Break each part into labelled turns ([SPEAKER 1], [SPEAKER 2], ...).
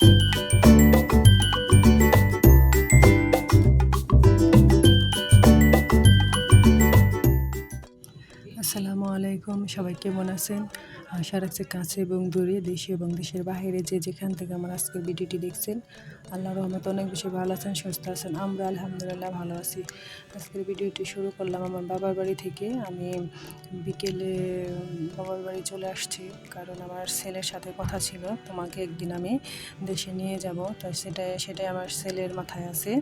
[SPEAKER 1] Thank you আলাইকুম, সবাই কেমন আছেন? আশা রাখছি কাছে এবং দূরে দেশে এবং দেশের বাইরে যে যেখান থেকে আমার আজকের ভিডিওটি দেখছেন আল্লাহ রহমত অনেক বেশি ভালো আছেন, সুস্থ আছেন। আমরা আলহামদুলিল্লাহ ভালো আছি। আজকের ভিডিওটি শুরু করলাম আমার বাবার বাড়ি থেকে। আমি বিকেলে বাবার বাড়ি চলে আসছি কারণ আমার ছেলের সাথে কথা ছিল। তোমাকে একদিন আমি দেশে নিয়ে যাব। তো সেটাই সেটাই আমার ছেলের মাথায় আছে।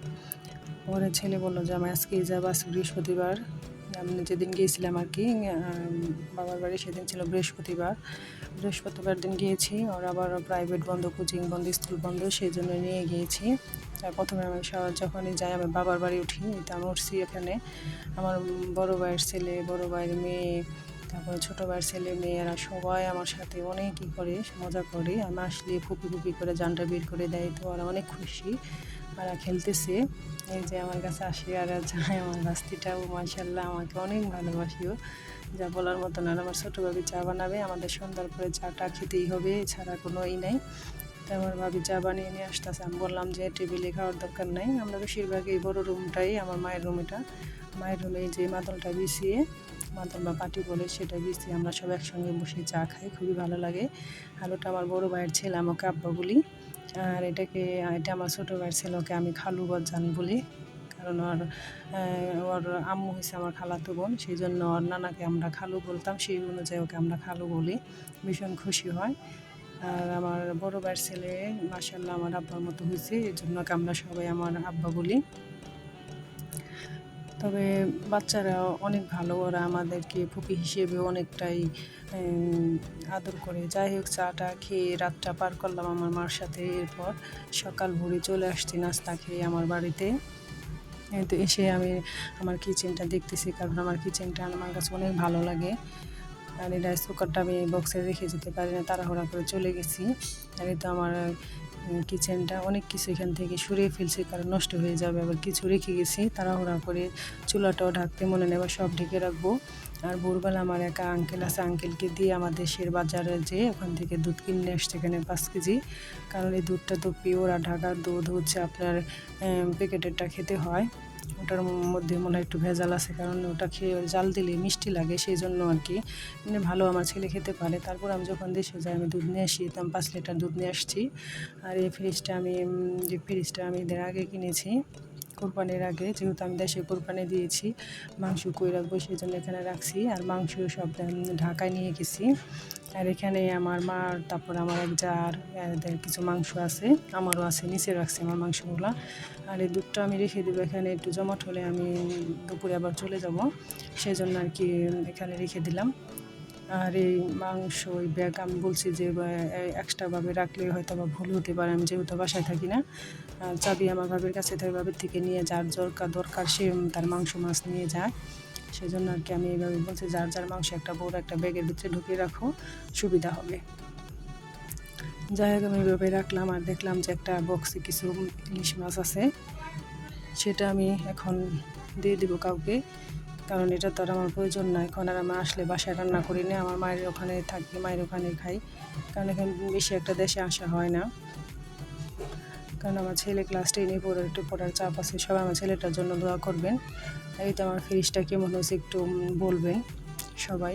[SPEAKER 1] ওর ছেলে বলল যে, আমি আজকেই যাব, আজ বৃহস্পতিবার। আমি যেদিন গিয়েছিলাম আর কি বাবার বাড়ি সেদিন ছিল বৃহস্পতিবার। বৃহস্পতিবার দিন গিয়েছি, ওর আবার প্রাইভেট বন্ধ কোচিং বন্ধ স্কুল বন্ধ, সেই জন্য নিয়ে গিয়েছি। প্রথমে আমি যখনই যাই, আমি বাবার বাড়ি উঠি তা আমি উঠছি এখানে। আমার বড় ভাইয়ের ছেলে, বড় ভাইয়ের মেয়ে তারপরে ছোটো ভাইয়ের ছেলে মেয়েরা সবাই আমার সাথে অনেক ই করে, মজা করে। আমি আসলে ফুপি ফুপি করে জানটা বের করে দেয় তো ওরা অনেক খুশি। ওরা খেলতেছে। এই যে আমার কাছে আসে আর যায় আমার বাস্তিটাও মাসাল্লাহ আমাকে অনেক ভালোবাসিও যা বলার মতো না আর আমার ছোটো ভাবি চা বানাবে। আমাদের সন্ধ্যার পরে চাটা খেতেই হবে, এছাড়া কোনো ই নাই। তো আমার ভাবি চা বানিয়ে নিয়ে আসতেছে। আমি বললাম যে টেবিলে খাওয়ার দরকার নাই। আমরা বেশিরভাগ এই বড়ো রুমটাই আমার মায়ের রুম এটা। মায়ের রুমে যে মাদলটা বিছিয়ে মাদল বা পাটি বলে সেটা বিছিয়ে আমরা সব একসঙ্গে বসে চা খাই, খুবই ভালো লাগে। আর ওটা আমার বড়ো ভাইয়ের ছেলে, আমাকে আব্বা বলি। আর এটাকে, এটা আমার ছোটো ভাইয়ের ছেলে, ওকে আমি খালু বজান বলি। কারণ ওর ওর আম্মু হয়েছে আমার খালাতো বোন সেই জন্য ওর নানাকে আমরা খালু বলতাম, সেই অনুযায়ী ওকে আমরা খালু বলি। ভীষণ খুশি হয়। আর আমার বড় ভাইয়ের ছেলে মাসাল্লাহ আমার আব্বার মতো হয়েছে এই জন্য আমরা সবাই আমার আব্বা বলি। তবে বাচ্চারা অনেক ভালো, ওরা আমাদেরকে ফুপি হিসেবে অনেকটাই আদর করে। যাই হোক, চাটা খেয়ে রাতটা পার করলাম আমার মার সাথে। এরপর সকাল ভোরে চলে আসছি নাস্তা খেয়ে আমার বাড়িতে। তো এসে আমি আমার কিচেনটা দেখতেছি, কারণ আমার কিচেনটা আমার কাছে অনেক ভালো লাগে। আর এই রাইস কুকারটা আমি বক্সে রেখে যেতে পারি না, তাড়াহুড়া করে চলে গেছি। আর তো আমার কিচেনটা অনেক কিছু এখান থেকে সরিয়ে ফেলছি, কারণ নষ্ট হয়ে যাবে, আবার কিছু রেখে গেছি। তাড়াহুড়া করে চুলাটাও ঢাকতে মনে নেই সব ঢেকে রাখব। আর ভোরবেলা আমার একা আঙ্কেল আছে আঙ্কেলকে দিয়ে আমাদের দেশের বাজারে যে ওখান থেকে দুধ কিনে আসছে এখানে পাঁচ কেজি। কারণ এই দুধটা তো পিওর আর ঢাকার দুধ হচ্ছে আপনার প্যাকেটেরটা খেতে হয়। ওটার মধ্যে মনে হয় একটু ভেজাল আছে, কারণ ওটা খেয়ে জাল দিলে মিষ্টি লাগে সেই জন্য আর কি। মানে ভালো আমার ছেলে খেতে পারে। তারপর আমি যখন দেশে যাই, আমি দুধ নিয়ে আসি, তো আমি পাঁচ লিটার দুধ নিয়ে আসছি। আর এই ফ্রিজটা আমি যে ফ্রিজটা আমি এদের আগে কিনেছি, কোরবানির আগে, যেহেতু আমি দেশে কোরবানি দিয়েছি, মাংস কই রাখব সেই জন্য এখানে রাখছি। আর মাংস সব ঢাকায় নিয়ে গেছি। আর এখানে আমার মার তারপর আমার এক এদের কিছু মাংস আছে, আমারও আছে, নিচে রাখছি আমার মাংসগুলো। আর এই দুধটা আমি রেখে দেবো এখানে একটু জমাট হলে আমি দুপুরে আবার চলে যাব। সেই জন্য আর কি এখানে রেখে দিলাম। আর এই মাংস ওই ব্যাগ আমি বলছি যে এক্সট্রাভাবে রাখলে হয়তো বা ভুল হতে পারে, আমি যেহেতু বাসায় থাকি না। চাবি আমার বাবের কাছে থাকে বাবের থেকে নিয়ে যার দরকার দরকার সে তার মাংস, মাছ নিয়ে যায়। সেই জন্য আর কি আমি এইভাবে বলছি, যার যার মাংস একটা বড় একটা ব্যাগের ভিতরে ঢুকিয়ে রাখো, সুবিধা হবে। যাই হোক, আমি এইভাবে রাখলাম আর দেখলাম যে একটা বক্সে কিছু ইলিশ মাছ আছে। সেটা আমি এখন দিয়ে দিব কাউকে, কারণ এটা তো আর আমার প্রয়োজন না। এখন আর আমি আসলে বাসায় রান্না করি না, আমার মায়ের ওখানে থাকি, মায়ের ওখানে খাই। কারণ এখানে বেশি একটা দেশে আসা হয় না। কারণ আমার ছেলে ক্লাস টেনে পড়ে একটু পড়ার চাপ আছে, সবাই আমার ছেলেটার জন্য দোয়া করবেন। এই তো আমার ফ্রিজটা কেমন হয়েছে একটু বলবেন সবাই।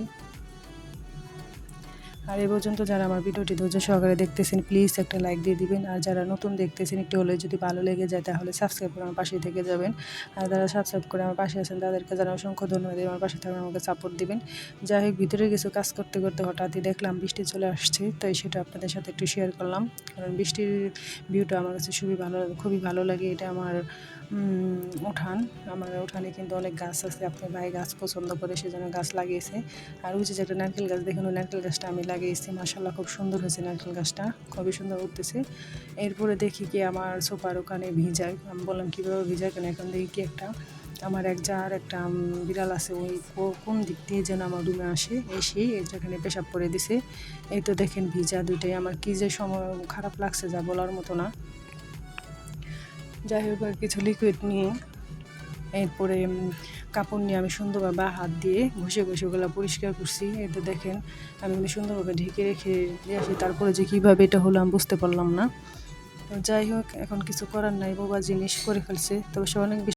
[SPEAKER 1] আর এ পর্যন্ত যারা আমার ভিডিওটি ধৈর্য সহকারে দেখতেছেন প্লিজ একটা লাইক দিয়ে দিবেন। আর যারা নতুন দেখতেছেন, একটু হলে যদি ভালো লেগে যায়, তাহলে সাবস্ক্রাইব করে আমার পাশে থেকে যাবেন। আর যারা সাবস্ক্রাইব করে আমার পাশে আছেন, তাদেরকে যারা অসংখ্য ধন্যবাদ। আমার পাশে থাকবে আমাকে সাপোর্ট দিবেন। যাই হোক, ভিতরে কিছু কাজ করতে করতে হঠাৎই দেখলাম বৃষ্টি চলে আসছে, তাই সেটা আপনাদের সাথে একটু শেয়ার করলাম। কারণ বৃষ্টির ভিউটা আমার কাছে খুবই ভালো খুবই ভালো লাগে। এটা আমার উঠান। আমার উঠানে কিন্তু অনেক গাছ আছে। আপনার ভাই গাছ পছন্দ করে সেজন্য গাছ লাগিয়েছে। আর যে একটা নারকেল গাছ, দেখুন নারকেল গাছটা আমি লাগিয়েছি মাসাল্লাহ খুব সুন্দর হয়েছে নারকেল গাছটা, খুবই সুন্দর উঠতেছে। এরপরে দেখি কি আমার সোফার ওখানে ভিজায়, আমি বললাম, কীভাবে ভিজায় কেন? এখন দেখি কি একটা, আমার এক যার একটা বিড়াল আছে, ওই কোন দিক দিয়ে যেন আমার রুমে আসে এসে যেখানে পেশাব করে দিছে। এই তো দেখেন ভিজা দুইটাই, আমার কী যে সময় খারাপ লাগছে যা বলার মতো না। যাই হোক কিছু লিকুইড নিয়ে, এরপরে কাপড় নিয়ে আমি সুন্দরভাবে হাত দিয়ে ঘষে ঘষে ওগুলো পরিষ্কার করছি। এতে দেখেন আমি সুন্দরভাবে ঢেকে রেখে দিয়ে আসি। তারপরে যে কীভাবে এটা হলো আমি বুঝতে পারলাম না। যাই হোক, এখন কিছু করার নাই। বাবা জিনিস করে ফেলছে। তবে সে অনেক